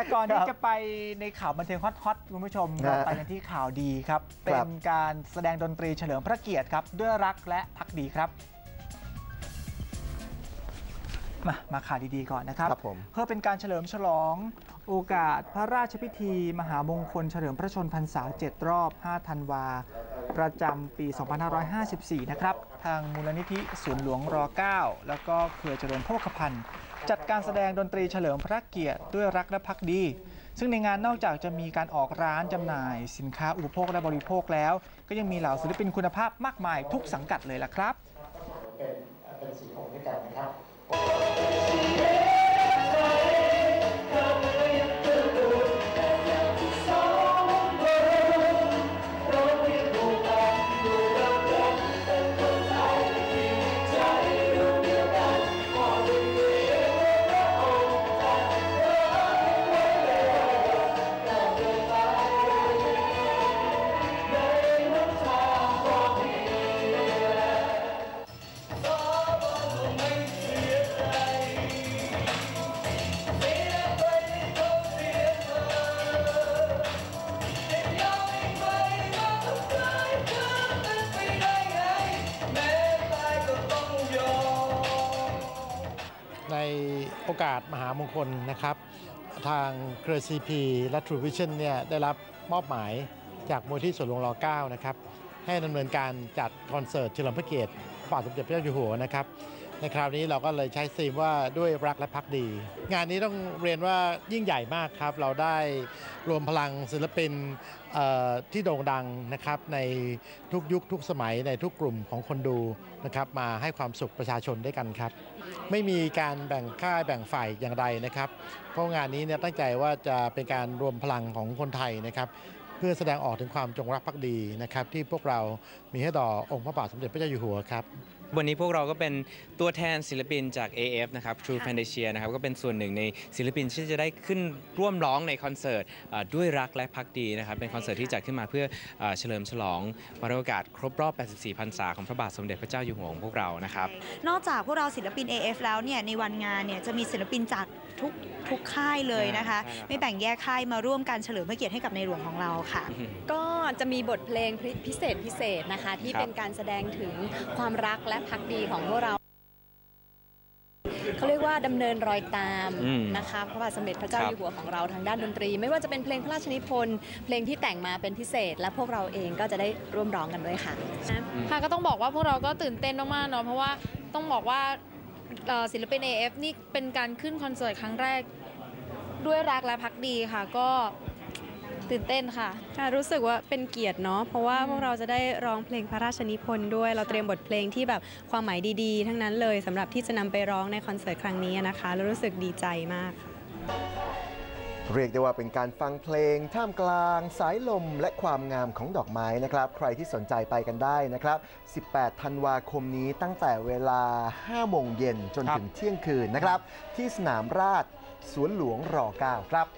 แต่ก่อนที่ครับจะไปในข่าวบันเทิงฮอตๆคุณผู้ชมนะเราไปกันที่ข่าวดีครับคเป็รันบการแสดงดนตรีเฉลิมพระเกียรติครับ ด้วยรักและพักดีครับ มามาข่าวดีๆก่อนนะครับครับผมเพื่อเป็นการเฉลิมฉลองโอกาสพระราชพิธี มหามงคลเฉลิมพระชนพรรษา 7 รอบ 5 ธันวา ประจำปี 2554 นะครับ ทางมูลนิธิศูนย์หลวงร 9 แล้วก็เครือเจริญโภคภัณฑ์ จัดการแสดงดนตรีเฉลิมพระเกียรติด้วยรักและพักดี ซึ่งในงานนอกจากจะมีการออกร้านจำหน่าย สินค้าอุปโภคและบริโภคแล้ว ก็ยังมีเหล่าศิลปินคุณภาพมากมายทุกสังกัดเลยล่ะครับเป็นเป็นสีองค์ด้วย โอกาสมหามงคลนะครับ ทางเครือ CP และทรูวิชั่นเนี่ยได้รับมอบหมายจากมูลที่สวนหลวงร9นะครับให้ดำเนินการจัดคอนเสิร์ตเฉลิมพระเกียรติพระบาทสมเด็จพระเจ้าอยู่หัวนะครับ ในคราวนี้เราก็เลยใช้ธีมว่าด้วยรักและพักดี งานนี้ต้องเรียนว่ายิ่งใหญ่มากครับ เราได้รวมพลังศิลปินที่โด่งดังนะครับในทุกยุคทุกสมัยในทุกกลุ่มของคนดูนะครับมาให้ความสุขประชาชนด้วยกันครับ ไม่มีการแบ่งค่ายแบ่งฝ่ายอย่างใดนะครับ เพราะงานนี้เนี่ยตั้งใจว่าจะเป็นการรวมพลังของคนไทยนะครับเพื่อแสดงออกถึงความจงรักภักดีนะครับที่พวกเรามีให้ต่อองค์พระบาทสมเด็จพระเจ้าอยู่หัวครับ วันนี้พวกเราก็เป็นตัวแทนศิลปินจาก AF นะครับ True Fantasia นะครับก็เป็นส่วนหนึ่งในศิลปินที่จะได้ขึ้นร่วมร้องในคอนเสิร์ตอ่าด้วยรักและพักดีนะครับเป็นคอนเสิร์ตที่จัดขึ้นมาเพื่ออาเฉลิมฉลองวันโอกาสครบรอบ 84 พรรษาของพระบาทสมเด็จพระเจ้าอยู่หัวของพวกเรานะครับนอกจากพวกเราศิลปิน AF แล้วเนี่ยในวันงานเนี่ยจะมีศิลปินจากทุกทุกค่ายเลยนะคะใช่ครับไม่แบ่งแยกค่ายมาร่วมกันเฉลิมพระเกียรติให้กับในหลวงของเราค่ะ ก็ จะมีบทเพลงพิเศษพิเศษนะคะ ที่ครับเป็นการแสดงถึงความรักและพักดีของพวกเราเขาเรียกว่าดำเนินรอยตามอืมนะคะพระบาทสมเด็จพระเจ้าครับอยู่หัวของเราทางด้านดนตรี ไม่ว่าจะเป็นเพลงพระราชนิพนธ์เพลงที่แต่งมาเป็นพิเศษ และพวกเราเองก็จะได้ร่วมร้องกันด้วยค่ะค่ะก็ต้องบอกว่าพวกเราก็ตื่นเต้นมากๆเนาะเพราะว่าต้องบอกว่าเอ่อศิลปิน AF นี่เป็นการขึ้นคอนเสิร์ตครั้งแรกด้วยรักและพักดีค่ะ ก็ ตื่นเต้นค่ะค่ะรู้สึกว่าเป็นเกียรติเนาะเพราะว่าพวกเราจะได้ร้องเพลงพระราชนิพนธ์ด้วย เราเตรียมบทเพลงที่แบบความหมายดีๆ ทั้งนั้นเลยสำหรับที่จะนำไปร้องในคอนเสิร์ตครั้งนี้นะคะ แล้วรู้สึกดีใจมากค่ะเรียกได้ว่าเป็นการฟังเพลง ท่ามกลาง สายลมและความงามของดอกไม้นะครับ ใครที่สนใจไปกันได้นะครับ 18 ธันวาคมนี้ตั้งแต่เวลา 5 โมงเย็นจนครับถึงเที่ยงคืนนะครับ ที่สนามราชสวนหลวงร9ครับ